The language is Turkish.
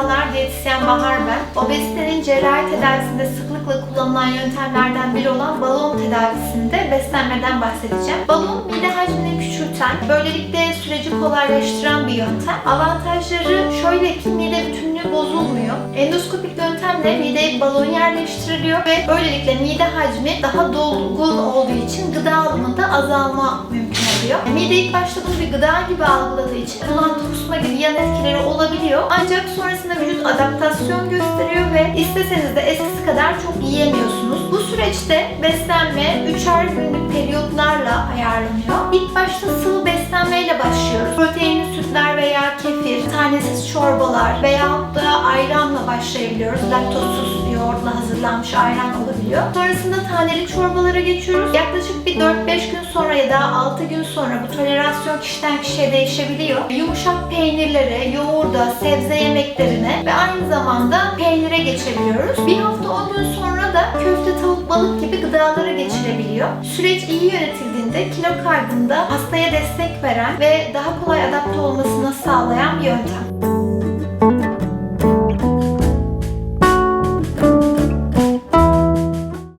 Merhabalar, diyetisyen Bahar ben. Obezitenin cerrahi tedavisinde sıklıkla kullanılan yöntemlerden biri olan balon tedavisinde beslenmeden bahsedeceğim. Balon mide hacmini küçülten, böylelikle süreci kolaylaştıran bir yöntem. Avantajları şöyle ki mide bütünlüğü bozulmuyor. Endoskopik yöntemle mideye balon yerleştiriliyor ve böylelikle mide hacmi daha dolgun olduğu için gıda alımında azalma mümkün oluyor. Mide ilk başta bunu bir gıda gibi algıladığı için bulantı kusma gibi yan etkileri olabiliyor. Ancak sonrasında vücut adaptasyon gösteriyor ve isteseniz de eskisi kadar çok yiyemiyorsunuz. Bu süreçte beslenme 3'er günlük periyotlarla ayarlanıyor. İlk başta sıvı beslenmeyle başlıyoruz. Proteinli sütler veya kefir, tanesiz çorbalar veyahut da ayranla başlayabiliyoruz. Laktozsuz hazırlanmış ayran olabiliyor. Sonrasında taneli çorbalara geçiyoruz. Yaklaşık bir 4-5 gün sonra ya da 6 gün sonra bu tolerasyon kişiden kişiye değişebiliyor. Yumuşak peynirlere, yoğurda, sebze yemeklerine ve aynı zamanda peynire geçebiliyoruz. Bir hafta 10 gün sonra da köfte, tavuk, balık gibi gıdalara geçilebiliyor. Süreç iyi yönetildiğinde kilo kaybında hastaya destek veren ve daha kolay adapte olmasını sağlayan bir yöntem.